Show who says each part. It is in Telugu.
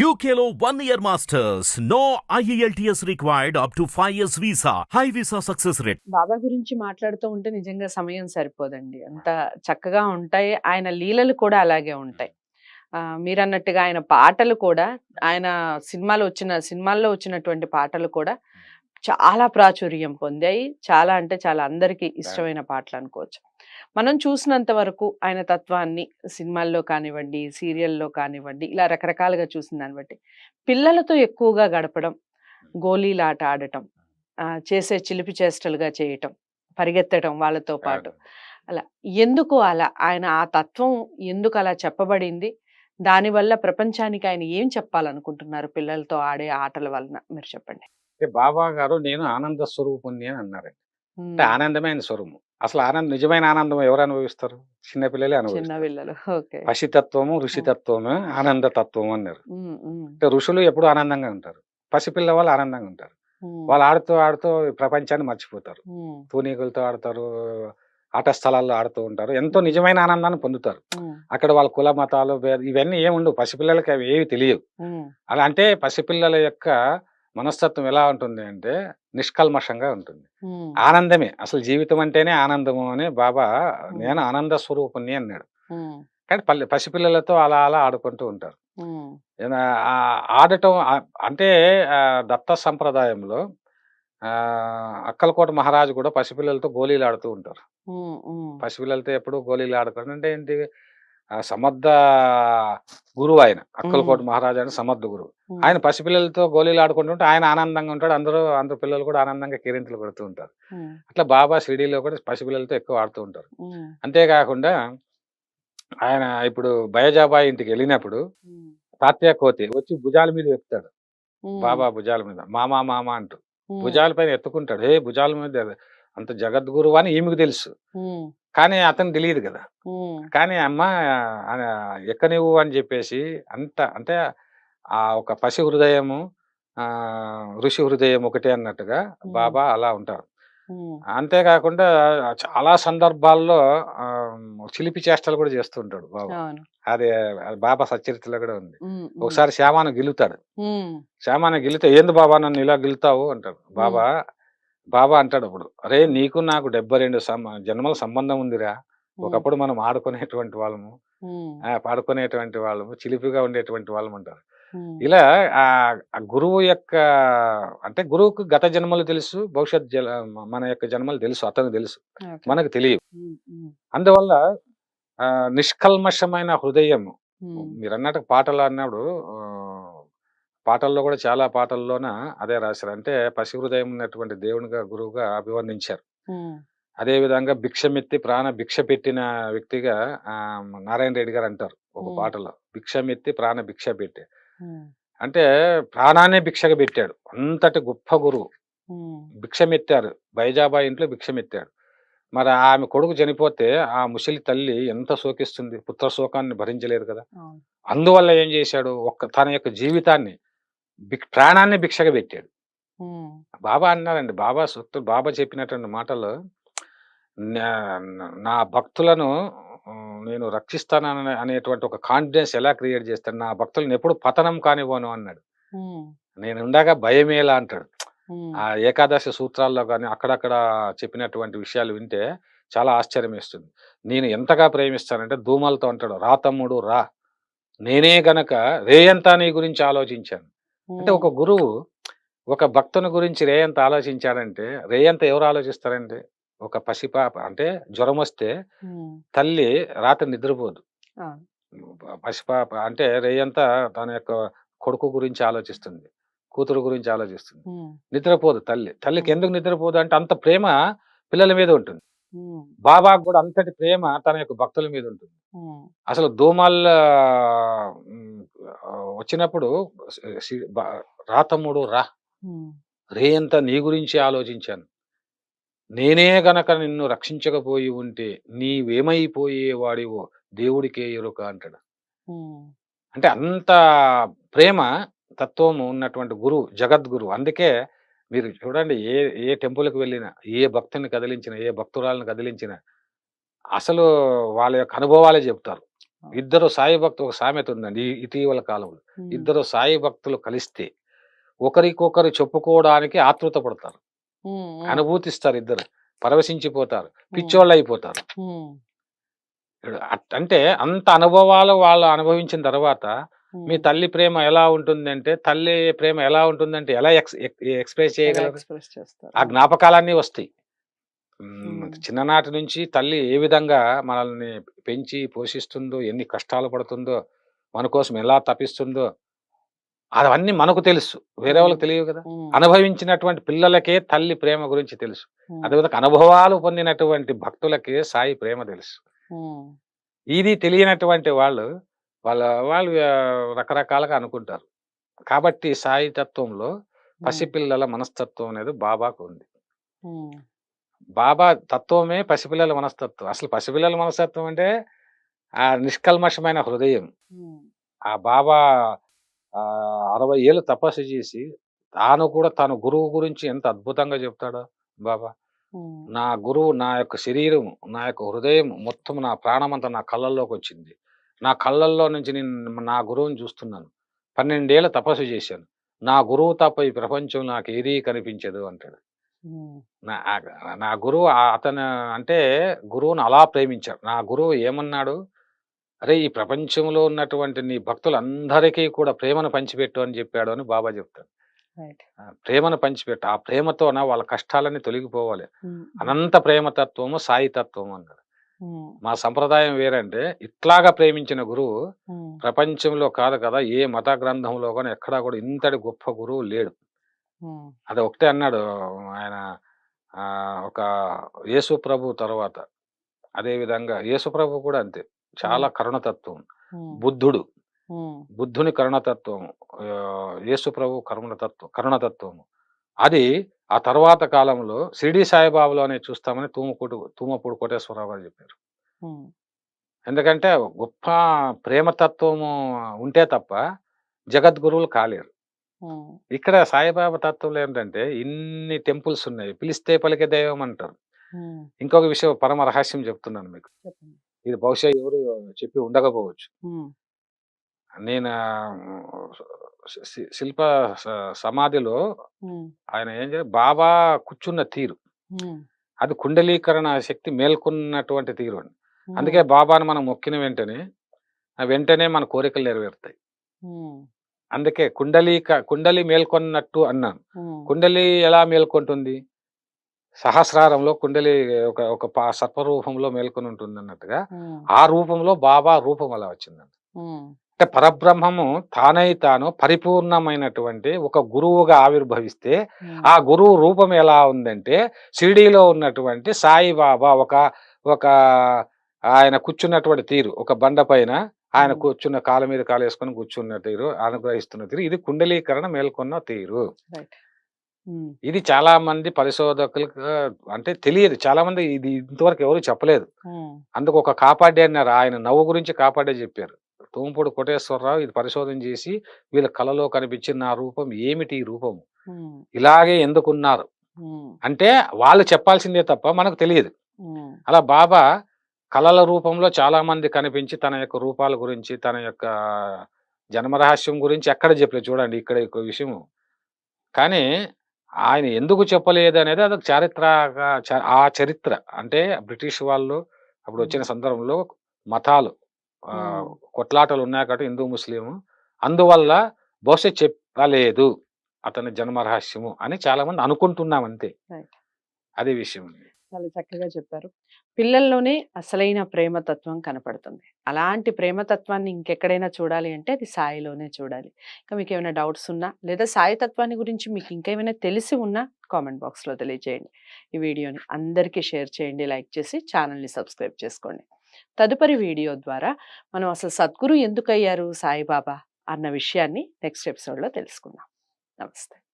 Speaker 1: యూకేలో one year masters no E IELTS required up to 5 years visa. High visa success rate.
Speaker 2: బాబా గురించి మాట్లాడుతూ ఉంటే నిజంగా సమయం సరిపోదండి అంత చక్కగా ఉంటాయి ఆయన లీలలు కూడా అలాగే ఉంటాయి మీరన్నట్టుగా ఆయన పాటలు కూడా ఆయన సినిమాలో వచ్చిన సినిమాల్లో వచ్చినటువంటి పాటలు కూడా చాలా ప్రాచుర్యం పొందాయి. చాలా అంటే చాలా అందరికీ ఇష్టమైన పాటలు అనుకోవచ్చు మనం చూసినంత వరకు ఆయన తత్వాన్ని సినిమాల్లో కానివ్వండి సీరియల్లో కానివ్వండి ఇలా రకరకాలుగా చూసిన దాన్ని బట్టి పిల్లలతో ఎక్కువగా గడపడం గోళీలాట ఆడటం చేసే చిలిపి చేష్టలుగా చేయటం పరిగెత్తడం వాళ్ళతో పాటు అలా ఎందుకు అలా? ఆయన ఆ తత్వం ఎందుకు అలా చెప్పబడింది? దానివల్ల ప్రపంచానికి ఆయన ఏం చెప్పాలనుకుంటున్నారు పిల్లలతో ఆడే ఆటల వలన? మీరు చెప్పండి.
Speaker 3: అంటే బాబా గారు నేను ఆనంద స్వరూపుణ్ణి అని అన్నారు
Speaker 2: ఉమ్,
Speaker 3: అంటే ఆనందమైన స్వరూపం. అసలు ఆనందం నిజమైన ఆనందం ఎవరు అనుభవిస్తారు? చిన్నపిల్లలే
Speaker 2: చిన్న
Speaker 3: అనుభవిస్తారు. పసితత్వము ఋషితత్వము ఆనంద తత్వము అన్నారు అంటే ఋషులు ఎప్పుడు ఆనందంగా ఉంటారు. పసిపిల్ల వాళ్ళు ఆనందంగా ఉంటారు. వాళ్ళు ఆడుతూ ఆడుతూ ప్రపంచాన్ని మర్చిపోతారు.
Speaker 2: ఉమ్,
Speaker 3: తూనీగులతో ఆడతారు ఆట స్థలాల్లో ఆడుతూ ఉంటారు. ఎంతో నిజమైన ఆనందాన్ని పొందుతారు. అక్కడ వాళ్ళ కుల మతాలు ఇవన్నీ ఏముండవు. పసిపిల్లలకి అవి ఏవి తెలియవు. అలా అంటే పసిపిల్లల యొక్క మనస్తత్వం ఎలా ఉంటుంది అంటే నిష్కల్మషంగా ఉంటుంది. ఆనందమే. అసలు జీవితం అంటేనే ఆనందము అని బాబా నేను ఆనంద స్వరూపుణ్ణి అన్నాడు. కానీ పల్లె పసిపిల్లలతో అలా అలా ఆడుకుంటూ ఉంటారు. ఆడటం అంటే దత్త సంప్రదాయంలో అక్కలకోట మహారాజు కూడా పసిపిల్లలతో గోళీలు ఆడుతూ ఉంటారు. పసిపిల్లలతో ఎప్పుడు గోళీలు ఆడుకోవడం అంటే ఏంటి సమర్థ గురువు ఆయన. అక్కలకోట మహారాజు ఆయన సమర్థ గురువు. ఆయన పసిపిల్లలతో గోళీలు ఆడుకుంటుంటే ఆయన ఆనందంగా ఉంటాడు. అందరూ అందరు పిల్లలు కూడా ఆనందంగా కిరింతలు కొడుతూ ఉంటారు. అట్లా బాబా షిరిడీలో కూడా పసిపిల్లలతో ఎక్కువ ఆడుతూ ఉంటారు. అంతేకాకుండా ఆయన ఇప్పుడు బయజాబాయి ఇంటికి వెళ్ళినప్పుడు తాత్యా కోతి వచ్చి భుజాల మీద ఎక్కుతాడు
Speaker 2: ఉమ్,
Speaker 3: బాబా భుజాల మీద మామా మామ అంటూ. భుజాల పైన ఎత్తుకుంటాడు. ఏ భుజాల మీద అంత జగద్గురువు అని ఈమెకు తెలుసు. కానీ అతను తెలియదు కదా. కానీ అమ్మ ఆ, ఎక్కనివ్వు అని చెప్పేసి అంత అంటే ఆ ఒక పసి హృదయము ఆ ఋషి హృదయం ఒకటే అన్నట్టుగా బాబా అలా ఉంటారు. అంతేకాకుండా చాలా సందర్భాల్లో చిలిపి చేష్టలు కూడా చేస్తూ ఉంటాడు బాబా. అది బాబా సచరిత్రలో కూడా ఉంది. ఒకసారి శ్యామాను గిలుతాడు శ్యామాను గిలితే ఏంది బాబా నన్ను ఇలా గిలుతావు అంటాడు. బాబా బాబా అంటాడు అప్పుడు అరే నీకు నాకు డెబ్బై రెండు జన్మల సంబంధం ఉందిరా. ఒకప్పుడు మనం ఆడుకునేటువంటి వాళ్ళము పాడుకునేటువంటి వాళ్ళము చిలిపిగా ఉండేటువంటి వాళ్ళం అంటారు. ఇలా ఆ గురువు యొక్క అంటే గురువుకు గత జన్మలు తెలుసు భవిష్యత్ మన యొక్క జన్మలు తెలుసు అతనికి తెలుసు. మనకు తెలియదు అందువల్ల నిష్కల్మషమైన హృదయం మీరు అన్నట్టు పాటలు అన్నప్పుడు పాటల్లో కూడా చాలా పాటల్లోన అదే రాశారు. అంటే పసి హృదయం ఉన్నటువంటి దేవునిగా గురువుగా అభివర్ణించారు. అదే విధంగా భిక్షమెత్తి ప్రాణ భిక్ష పెట్టిన వ్యక్తిగా ఆ, నారాయణ రెడ్డి గారు అంటారు ఒక. పాటలో. భిక్షమెత్తి ప్రాణ భిక్ష పెట్టి. అంటే ప్రాణాన్ని భిక్షగా పెట్టాడు. అంతటి గొప్ప గురువు. భిక్షమెత్తారు. బైజాబాయి ఇంట్లో భిక్షమెత్తాడు. మరి ఆమె కొడుకు చనిపోతే ఆ ముసలి తల్లి ఎంత శోకిస్తుంది. పుత్ర శోకాన్ని భరించలేదు కదా. అందువల్ల ఏం చేశాడు? ఒక్క తన యొక్క జీవితాన్ని ప్రాణాన్ని భిక్షగా పెట్టాడు. బాబా అన్నారండి బాబా సూక్తులు బాబా చెప్పినటువంటి మాటలు నా- భక్తులను నేను రక్షిస్తానని అనేటువంటి ఒక కాన్ఫిడెన్స్ ఎలా క్రియేట్ చేస్తాను నా భక్తులను ఎప్పుడు పతనం కానివ్వను అన్నాడు. నేను ఉండగా భయమేలా అంటాడు. ఆ ఏకాదశి సూత్రాల్లో కానీ అక్కడక్కడ చెప్పినటువంటి విషయాలు వింటే చాలా ఆశ్చర్యం వేస్తుంది. నేను ఎంతగా ప్రేమిస్తానంటే దూమలతో అంటాడు రా తమ్ముడు రా. నేనే గనక రేయంతా నీ గురించి ఆలోచించాను. అంటే ఒక గురువు ఒక భక్తుని గురించి రేయంత ఆలోచించాడంటే రేయంత ఎవరు ఆలోచిస్తారంటే ఒక పసిపాప అంటే జ్వరం వస్తే తల్లి రాత్రి నిద్రపోదు. పసిపాప అంటే రేయంతా తన యొక్క కొడుకు గురించి ఆలోచిస్తుంది కూతురు గురించి ఆలోచిస్తుంది. నిద్రపోదు తల్లి. తల్లికి ఎందుకు నిద్రపోదు అంటే అంత ప్రేమ పిల్లల మీద ఉంటుంది. బాబాకు కూడా అంతటి ప్రేమ తన యొక్క భక్తుల మీద ఉంటుంది. అసలు దోమల్ వచ్చినప్పుడు రా తమ్ముడు రా. రేయంతా నీ గురించి ఆలోచించాను. నేనే గనక నిన్ను రక్షించకపోయి ఉంటే నీవేమైపోయేవాడివో దేవుడికే ఎరుక అంటాడు. అంటే అంత ప్రేమ తత్వము ఉన్నటువంటి గురువు జగద్గురు అందుకే మీరు చూడండి ఏ ఏ టెంపుల్కి వెళ్ళినా ఏ భక్తుని కదిలించిన ఏ భక్తురాలను కదిలించిన అసలు వాళ్ళ యొక్క అనుభవాలే చెప్తారు. ఇద్దరు సాయి భక్తులు ఒక సామెత ఉందండి ఇటీవల కాలంలో. ఇద్దరు సాయి భక్తులు కలిస్తే ఒకరికొకరు చెప్పుకోవడానికి ఆతృత పడతారు. అనుభూతిస్తారు ఇద్దరు. పరవశించిపోతారు. పిచ్చోళ్ళు అయిపోతారు అట్- అంత అనుభవాలు వాళ్ళు అనుభవించిన తర్వాత. మీ తల్లి ప్రేమ ఎలా ఉంటుందంటే తల్లి ప్రేమ ఎలా ఉంటుందంటే ఎలా ఎక్స్ ఎక్స్ప్రెస్ చేయగలరు? ఆ జ్ఞాపకాలన్నీ వస్తాయి. చిన్ననాటి నుంచి తల్లి ఏ విధంగా మనల్ని పెంచి పోషిస్తుందో ఎన్ని కష్టాలు పడుతుందో మన కోసం ఎలా తప్పిస్తుందో అవన్నీ మనకు తెలుసు. వేరే వాళ్ళకి తెలియదు కదా. అనుభవించినటువంటి పిల్లలకే తల్లి ప్రేమ గురించి తెలుసు. అదేవిధంగా అనుభవాలు పొందినటువంటి భక్తులకే సాయి ప్రేమ తెలుసు. ఇది తెలియనటువంటి వాళ్ళు వాళ్ళ వాళ్ళు రకరకాలుగా అనుకుంటారు. కాబట్టి సాయి తత్వంలో పసిపిల్లల మనస్తత్వం అనేది బాబాకు ఉంది. బాబా తత్వమే పసిపిల్లల మనస్తత్వం. అసలు పసిపిల్లల మనస్తత్వం అంటే ఆ నిష్కల్మషమైన హృదయం. ఆ బాబా అరవై ఏళ్ళు తపస్సు చేసి తాను కూడా తన గురువు గురించి ఎంత అద్భుతంగా చెప్తాడో బాబా. నా గురువు నా యొక్క శరీరం నా యొక్క హృదయం మొత్తం నా ప్రాణమంతా నా కళ్ళల్లోకి వచ్చింది. నా కళ్ళల్లో నుంచి నేను నా గురువుని చూస్తున్నాను. పన్నెండేళ్ళ తపస్సు చేశాను. నా గురువు తప్ప ఈ ప్రపంచం నాకు ఏదీ కనిపించదు అంటాడు. నా గురువు అతను అంటే గురువును అలా ప్రేమించాడు. నా గురువు ఏమన్నాడు? అరే ఈ ప్రపంచంలో ఉన్నటువంటి నీ భక్తులందరికీ కూడా ప్రేమను పంచిపెట్టు అని చెప్పాడు అని బాబా చెప్తాడు. ప్రేమను పంచిపెట్టు. ఆ ప్రేమతోన వాళ్ళ కష్టాలన్నీ తొలగిపోవాలి. అనంత ప్రేమతత్వము సాయి తత్వము అన్నాడు మా సంప్రదాయం వేరంటే ఇట్లాగా ప్రేమించిన గురువు ప్రపంచంలో కాదు కదా ఏ మత గ్రంథంలో కానీ ఎక్కడా కూడా ఇంతటి గొప్ప గురువు లేడు. అది ఒకటే అన్నాడు ఆయన. ఆ, ఒక యేసు ప్రభు తర్వాత అదే విధంగా యేసు ప్రభు కూడా అంతే. చాలా కరుణతత్వం. బుద్ధుడు. బుద్ధుని కరుణతత్వం ఆ, యేసు ప్రభు కరుణతత్వం కరుణతత్వము. అది ఆ తర్వాత కాలంలో షిరిడి సాయిబాబాలోనే చూస్తామని తూముకుడు తూమపూడి కోటేశ్వరరావు గారు చెప్పారు. ఎందుకంటే గొప్ప ప్రేమతత్వము ఉంటే తప్ప జగద్గురువులు కాలేరు. ఇక్కడ సాయిబాబా తత్వంలో ఏంటంటే ఇన్ని టెంపుల్స్ ఉన్నాయి. పిలిస్తే పలికే దైవం అంటారు. ఇంకొక విషయం పరమ రహస్యం చెప్తున్నాను మీకు. ఇది బహుశా ఎవరు చెప్పి ఉండకపోవచ్చు. నేను శిల్ప సమాధిలో ఆయన ఏం చేయాలి బాబా కూర్చున్న తీరు. అది కుండలీకరణ శక్తి మేల్కొన్నటువంటి తీరు అండి. అందుకే బాబాను మనం మొక్కిన వెంటనే ఆ వెంటనే మన కోరికలు నెరవేరుతాయి. అందుకే కుండలీక కుండలి మేల్కొన్నట్టు అన్నాను. కుండలి ఎలా మేల్కొంటుంది? సహస్రారంలో కుండలి ఒక ఒక సర్పరూపంలో మేల్కొని ఉంటుంది అన్నట్టుగా ఆ రూపంలో బాబా రూపం అలా వచ్చిందండి అంటే పరబ్రహ్మము తానై తాను పరిపూర్ణమైనటువంటి ఒక గురువుగా ఆవిర్భవిస్తే ఆ గురువు రూపం ఎలా ఉందంటే షిరిడీలో ఉన్నటువంటి సాయిబాబా ఒక ఒక ఆయన కూర్చున్నటువంటి తీరు ఒక బండ పైన ఆయన. కూర్చున్న కాలు మీద కాలు వేసుకొని కూర్చున్న తీరు. అనుగ్రహిస్తున్న తీరు. ఇది కుండలీకరణ మేల్కొన్న తీరు. ఇది చాలా మంది పరిశోధకులకు అంటే తెలియదు. చాలా మంది ఇది ఇంతవరకు ఎవరు చెప్పలేదు. అందుకు ఒక కాపాడే అన్నారు. ఆయన నవ్వు గురించి కాపాడే చెప్పారు. తూంపూడి కోటేశ్వరరావు ఇది పరిశోధన చేసి వీళ్ళ కళలో కనిపించిన నా రూపం ఏమిటి ఈ రూపం?
Speaker 2: ఉమ్,
Speaker 3: ఇలాగే ఎందుకున్నారు? అంటే వాళ్ళు చెప్పాల్సిందే తప్ప మనకు తెలియదు. అలా బాబా కళల రూపంలో చాలా మంది కనిపించి తన యొక్క రూపాల గురించి తన యొక్క జన్మరహస్యం గురించి ఎక్కడ చెప్పలేదు. చూడండి ఇక్కడ ఒక విషయం కానీ ఆయన ఎందుకు చెప్పలేదు అనేది అదొక చారిత్ర ఆ చరిత్ర. అంటే బ్రిటిష్ వాళ్ళు అప్పుడు వచ్చిన సందర్భంలో మతాలు. కొట్లాటలు ఉన్నాయి కాబట్టి హిందూ ముస్లిం అందువల్ల బహుశా చెప్పలేదు అతని జన్మరహస్యము అని చాలా మంది అనుకుంటున్నాం అంతే. అదే విషయం.
Speaker 2: చాలా చక్కగా చెప్పారు. పిల్లల్లోనే అసలైన ప్రేమతత్వం కనపడుతుంది. అలాంటి ప్రేమతత్వాన్ని ఇంకెక్కడైనా చూడాలి అంటే అది సాయిలోనే చూడాలి. ఇంకా మీకు ఏమైనా డౌట్స్ ఉన్నా లేదా సాయి తత్వాన్ని గురించి మీకు ఇంకేమైనా తెలిసి ఉన్నా కామెంట్ బాక్స్లో తెలియజేయండి. ఈ వీడియోని అందరికీ షేర్ చేయండి లైక్ చేసి ఛానల్ని సబ్స్క్రైబ్ చేసుకోండి. తదుపరి వీడియో ద్వారా మనం అసలు సద్గురు ఎందుకు అయ్యారు సాయిబాబా అన్న విషయాన్ని నెక్స్ట్ ఎపిసోడ్లో తెలుసుకుందాం. నమస్తే.